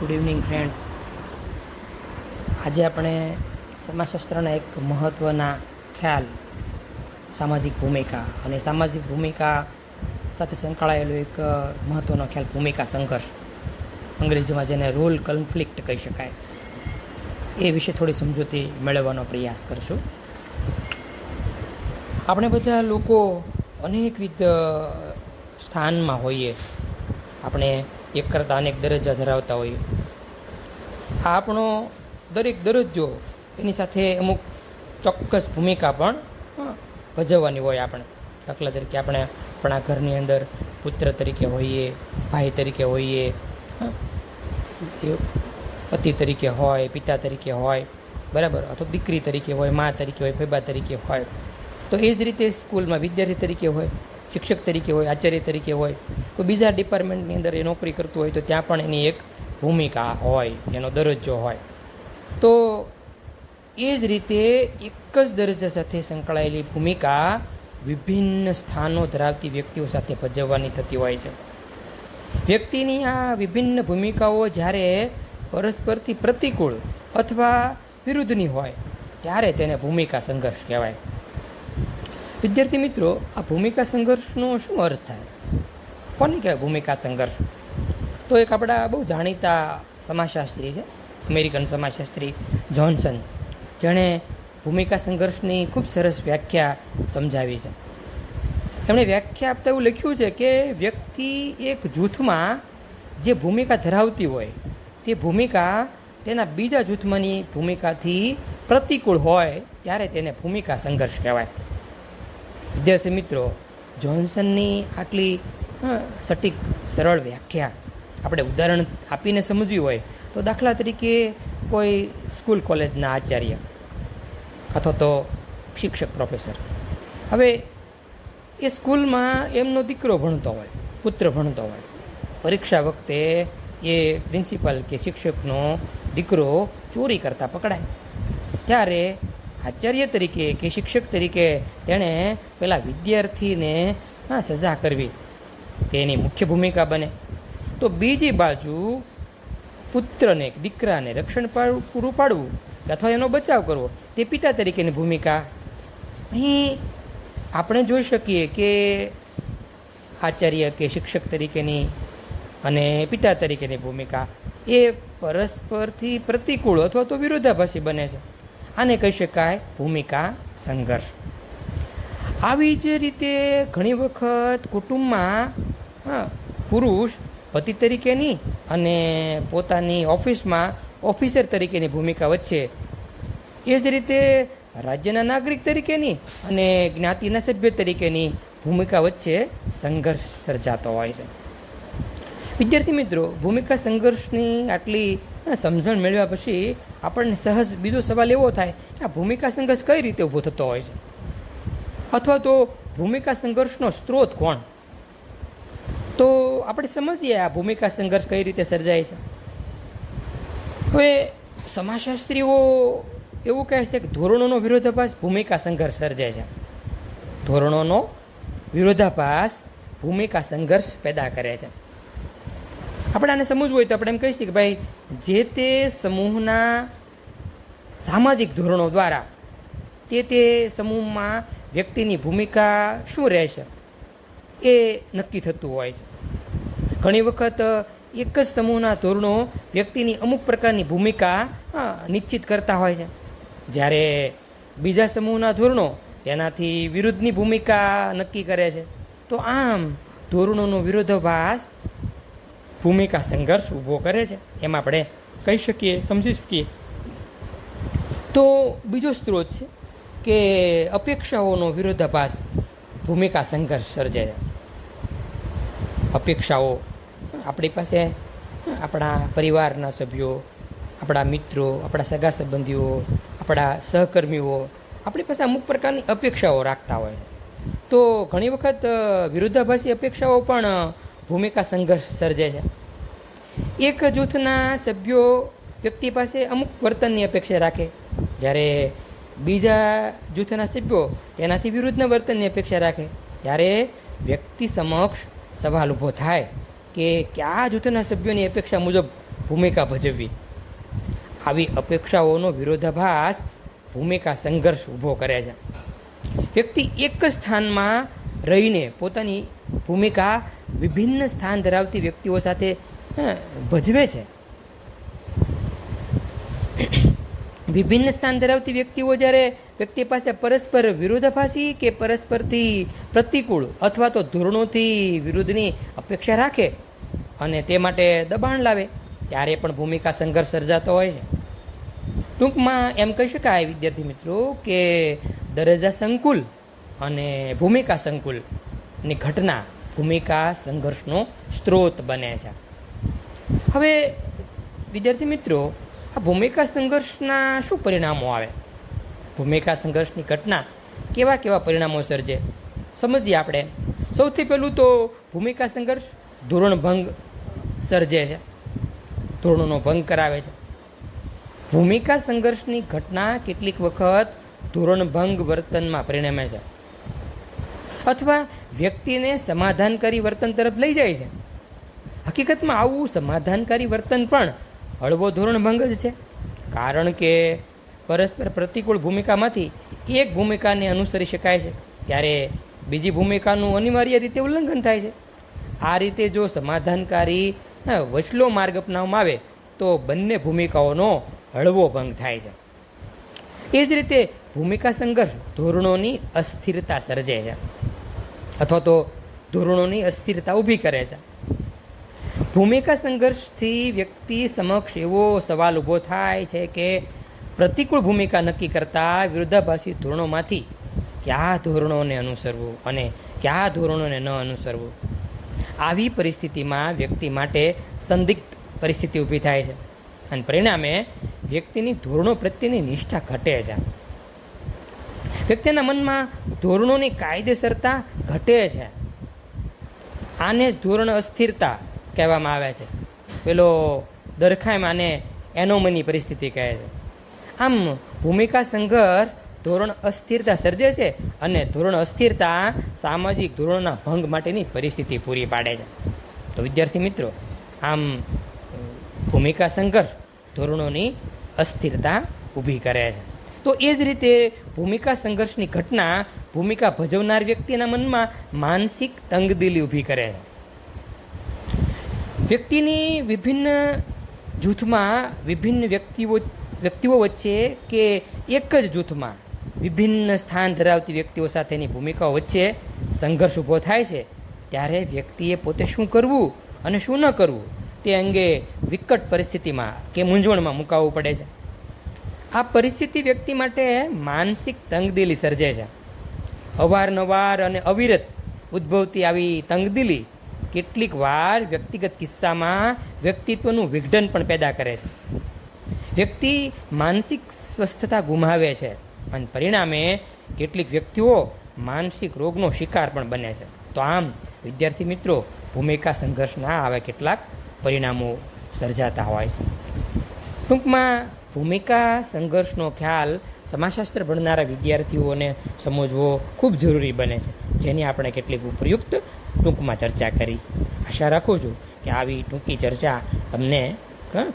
Good evening friend આજે આપણે સમાજશાસ્ત્રના એક મહત્ત્વના ખ્યાલ, સામાજિક ભૂમિકા. અને સામાજિક ભૂમિકા સાથે સંકળાયેલો એક મહત્ત્વનો ખ્યાલ ભૂમિકા સંઘર્ષ. અંગ્રેજીમાં જેને રોલ કન્ફ્લિક્ટ કહી શકાય. એ વિશે થોડી સમજૂતી મેળવવાનો પ્રયાસ કરશું. આપણે બધા લોકો અનેકવિધ સ્થાનમાં હોઈએ. આપણે એક કરતાં અનેક દરજ્જા ધરાવતા હોઈએ આ આપણો દરેક દરજ્જો એની સાથે અમુક ચોક્કસ ભૂમિકા પણ ભજવવાની હોય આપણે. દાખલા તરીકે આપણે આપણા ઘરની અંદર પુત્ર તરીકે હોઈએ, ભાઈ તરીકે હોઈએ પતિ તરીકે હોય, પિતા તરીકે હોય, બરાબર, અથવા દીકરી તરીકે હોય, મા તરીકે હોય ફેબા તરીકે હોય. તો એ જ રીતે સ્કૂલમાં વિદ્યાર્થી તરીકે હોય. શિક્ષક તરીકે હોય, આચાર્ય તરીકે હોય, કોઈ બીજા ડિપાર્ટમેન્ટની અંદર એ નોકરી કરતું હોય તો ત્યાં પણ એની એક ભૂમિકા હોય, એનો દરજ્જો હોય. તો એ જ રીતે એક જ દરજ્જા સાથે સંકળાયેલી ભૂમિકા વિભિન્ન સ્થાનો ધરાવતી વ્યક્તિઓ સાથે ભજવવાની થતી હોય છે. વ્યક્તિની આ વિભિન્ન ભૂમિકાઓ જ્યારે પરસ્પરથી પ્રતિકૂળ અથવા વિરુદ્ધની હોય, ત્યારે તેને ભૂમિકા સંઘર્ષ કહેવાય. વિદ્યાર્થી મિત્રો, આ ભૂમિકા સંઘર્ષનો શું અર્થ થાય? કોને કહેવાય ભૂમિકા સંઘર્ષ? તો એક આપણા બહુ જાણીતા સમાજશાસ્ત્રી છે, અમેરિકન સમાજશાસ્ત્રી જોન્સન. જેણે ભૂમિકા સંઘર્ષની ખૂબ સરસ વ્યાખ્યા સમજાવી છે. એમણે વ્યાખ્યા આપતા એવું લખ્યું છે કે વ્યક્તિ એક જૂથમાં જે ભૂમિકા ધરાવતી હોય, તે ભૂમિકા તેના બીજા જૂથમાંની ભૂમિકાથી પ્રતિકૂળ હોય, ત્યારે તેને ભૂમિકા સંઘર્ષ કહેવાય. વિદ્યાર્થી મિત્રો જોન્સનની આટલી સટીક, સરળ વ્યાખ્યા આપણે ઉદાહરણ આપીને સમજવી હોય, તો દાખલા તરીકે કોઈ સ્કૂલ કોલેજના આચાર્ય અથવા તો શિક્ષક પ્રોફેસર. હવે, એ સ્કૂલમાં એમનો દીકરો ભણતો હોય, પુત્ર ભણતો હોય, પરીક્ષા વખતે એ પ્રિન્સિપાલ કે શિક્ષકનો દીકરો ચોરી કરતા પકડાય. ત્યારે આચાર્ય તરીકે કે શિક્ષક તરીકે તેણે પેલા વિદ્યાર્થીને, હા, સજા કરવી. તેની મુખ્ય ભૂમિકા બને. તો બીજી બાજુ પુત્રને, દીકરાને રક્ષણ પૂરું પાડવું અથવા એનો બચાવ કરવો, તે પિતા તરીકેની ભૂમિકા. અહીં આપણે જોઈ શકીએ કે આચાર્ય કે શિક્ષક તરીકેની અને પિતા તરીકેની ભૂમિકા એ પરસ્પરથી પ્રતિકૂળ અથવા તો વિરોધાભાસી બને છે. આને કહી શકાય ભૂમિકા સંઘર્ષ. આવી જ રીતે ઘણી વખત કુટુંબમાં પુરુષ પતિ તરીકેની અને પોતાની ઓફિસમાં ઓફિસર તરીકેની ભૂમિકા વચ્ચે. એ જ રીતે રાજ્યના નાગરિક તરીકેની અને જ્ઞાતિના સભ્ય તરીકેની ભૂમિકા વચ્ચે સંઘર્ષ સર્જાતો હોય છે. વિદ્યાર્થી મિત્રો, ભૂમિકા સંઘર્ષની આટલી સમજણ મેળવ્યા પછી આપણને સહજ બીજો સવાલ એવો થાય કે આ ભૂમિકા સંઘર્ષ કઈ રીતે ઊભો થતો હોય છે? અથવા તો ભૂમિકા સંઘર્ષનો સ્ત્રોત કોણ? તો આપણે સમજીએ આ ભૂમિકા સંઘર્ષ કઈ રીતે સર્જાય છે. હવે સમાજશાસ્ત્રીઓ એવું કહે છે કે ધોરણોનો વિરોધાભાસ ભૂમિકા સંઘર્ષ સર્જાય છે. ધોરણોનો વિરોધાભાસ ભૂમિકા સંઘર્ષ પેદા કરે છે. આપણે આને સમજવું હોય તો આપણે એમ કહી શકીએ કે ભાઈ, જે તે સમૂહના સામાજિક ધોરણો દ્વારા તે તે સમૂહમાં વ્યક્તિની ભૂમિકા શું રહેશે એ નક્કી થતું હોય છે. ઘણી વખત એક જ સમૂહના ધોરણો વ્યક્તિની અમુક પ્રકારની ભૂમિકા નિશ્ચિત કરતા હોય છે. જ્યારે બીજા સમૂહના ધોરણો તેનાથી વિરુદ્ધની ભૂમિકા નક્કી કરે છે. તો આમ ધોરણોનો વિરોધાભાસ ભૂમિકા સંઘર્ષ ઊભો કરે છે. એમ આપણે કહી શકીએ, સમજી શકીએ. તો બીજો સ્ત્રોત છે કે અપેક્ષાઓનો વિરોધાભાસ ભૂમિકા સંઘર્ષ સર્જે છે અપેક્ષાઓ આપણી પાસે આપણા પરિવારના સભ્યો, આપણા મિત્રો, આપણા સગા સંબંધીઓ, આપણા સહકર્મીઓ આપણી પાસે અમુક પ્રકારની અપેક્ષાઓ રાખતા હોય. તો ઘણી વખત વિરુદ્ધાભાસી અપેક્ષાઓ પણ ભૂમિકા સંઘર્ષ સર્જે છે. એક જૂથના સભ્યો વ્યક્તિ પાસે અમુક વર્તનની અપેક્ષા રાખે. જ્યારે બીજા જૂથના સભ્યો તેનાથી વિરુદ્ધના વર્તનની અપેક્ષા રાખે. ત્યારે વ્યક્તિ સમક્ષ સવાલ ઊભો થાય કે કયા જૂથના સભ્યોની અપેક્ષા મુજબ ભૂમિકા ભજવવી? આવી અપેક્ષાઓનો વિરોધાભાસ ભૂમિકા સંઘર્ષ ઊભો કરે છે. વ્યક્તિ એક જ સ્થાનમાં રહીને પોતાની ભૂમિકા વિભિન્ન સ્થાન ધરાવતી વ્યક્તિઓ સાથે ભજવે છે. વિભિન્ન સ્થાન ધરાવતી વ્યક્તિઓ જ્યારે વ્યક્તિ પાસે પરસ્પર વિરોધાભાસી કે પરસ્પરથી પ્રતિકૂળ અથવા તો ધોરણોથી વિરુદ્ધની અપેક્ષા રાખે અને તે માટે દબાણ લાવે, ત્યારે પણ ભૂમિકા સંઘર્ષ સર્જાતો હોય છે. ટૂંકમાં એમ કહી શકાય, વિદ્યાર્થી મિત્રો, કે દરજ્જા સંકુલ અને ભૂમિકા સંકુલની ઘટના ભૂમિકા સંઘર્ષનો સ્ત્રોત બને છે. હવે, વિદ્યાર્થી મિત્રો, આ ભૂમિકા સંઘર્ષના શું પરિણામો આવે? ભૂમિકા સંઘર્ષની ઘટના કેવા કેવા પરિણામો સર્જે? સમજીએ આપણે. સૌથી પહેલું તો ભૂમિકા સંઘર્ષ ધોરણભંગ સર્જે છે. ધોરણોનો ભંગ કરાવે છે. ભૂમિકા સંઘર્ષની ઘટના કેટલીક વખત ધોરણભંગ વર્તનમાં પરિણમે છે. અથવા વ્યક્તિને સમાધાન કરી વર્તન તરફ લઈ જાય છે. હકીકતમાં આવું સમાધાનકારી વર્તન પણ હળવો ધોરણભંગ જ છે. કારણ કે પરસ્પર પ્રતિકૂળ ભૂમિકામાંથી એક ભૂમિકાને અનુસરી શકાય છે. ત્યારે બીજી ભૂમિકાનું અનિવાર્ય રીતે ઉલ્લંઘન થાય છે. આ રીતે જો સમાધાનકારી વચલો માર્ગ અપનાવવામાં આવે, તો બંને ભૂમિકાઓનો હળવો ભંગ થાય છે. એ જ રીતે ભૂમિકા સંઘર્ષ ધોરણોની અસ્થિરતા સર્જે છે. અથવા તો ધોરણોની અસ્થિરતા ઊભી કરે છે. ભૂમિકા સંઘર્ષથી વ્યક્તિ સમક્ષ એવો સવાલ ઊભો થાય છે કે પ્રતિકૂળ ભૂમિકા નક્કી કરતા વિરોધાભાસી ધોરણોમાંથી કયા ધોરણોને અનુસરવું અને કયા ધોરણોને ન અનુસરવું? આવી પરિસ્થિતિમાં વ્યક્તિ માટે સંદિગ્ધ પરિસ્થિતિ ઊભી થાય છે. અને પરિણામે વ્યક્તિની ધોરણો પ્રત્યેની નિષ્ઠા ઘટે છે. વ્યક્તિના મનમાં ધોરણોની કાયદેસરતા ઘટે છે. આને જ ધોરણ અસ્થિરતા કહેવામાં આવે છે. પેલો દરખાઈમ આને એનોમની પરિસ્થિતિ કહે છે. આમ ભૂમિકા સંઘર્ષ ધોરણ અસ્થિરતા સર્જે છે અને ધોરણ અસ્થિરતા સામાજિક ધોરણોના ભંગ માટેની પરિસ્થિતિ પૂરી પાડે છે. તો વિદ્યાર્થી મિત્રો, આમ ભૂમિકા સંઘર્ષ ધોરણોની અસ્થિરતા ઊભી કરે છે. તો એ જ રીતે ભૂમિકા સંઘર્ષની ઘટના ભૂમિકા ભજવનાર વ્યક્તિના મનમાં માનસિક તંગદિલી ઊભી કરે છે. વ્યક્તિની વિભિન્ન જૂથમાં વિભિન્ન વ્યક્તિઓ વ્યક્તિઓ વચ્ચે કે એક જ જૂથમાં વિભિન્ન સ્થાન ધરાવતી વ્યક્તિઓ સાથેની ભૂમિકાઓ વચ્ચે સંઘર્ષ ઊભો થાય છે, ત્યારે વ્યક્તિએ પોતે શું કરવું અને શું ન કરવું તે અંગે વિકટ પરિસ્થિતિમાં કે મૂંઝવણમાં મુકાવવું પડે છે. આ પરિસ્થિતિ વ્યક્તિ માટે માનસિક તંગદિલી સર્જે છે. અવારનવાર અને અવિરત ઉદ્ભવતી આવી તંગદિલી કેટલીક વાર વ્યક્તિગત કિસ્સામાં વ્યક્તિત્વનું વિઘટન પણ પેદા કરે છે. વ્યક્તિ માનસિક સ્વસ્થતા ગુમાવે છે અને પરિણામે કેટલીક વ્યક્તિઓ માનસિક રોગનો શિકાર પણ બને છે. તો આમ, વિદ્યાર્થી મિત્રો, ભૂમિકા સંઘર્ષના આવા કેટલાક પરિણામો સર્જાતા હોય છે. ટૂંકમાં, ભૂમિકા સંઘર્ષનો ખ્યાલ સમાજશાસ્ત્ર ભણનારા વિદ્યાર્થીઓને સમજવો ખૂબ જરૂરી બને છે. જેની આપણે કેટલીક ઉપયુક્ત ટૂંકમાં ચર્ચા કરી. આશા રાખું છું કે આવી ટૂંકી ચર્ચા તમને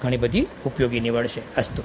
ઘણી બધી ઉપયોગી નીવડશે. અસ્તુ.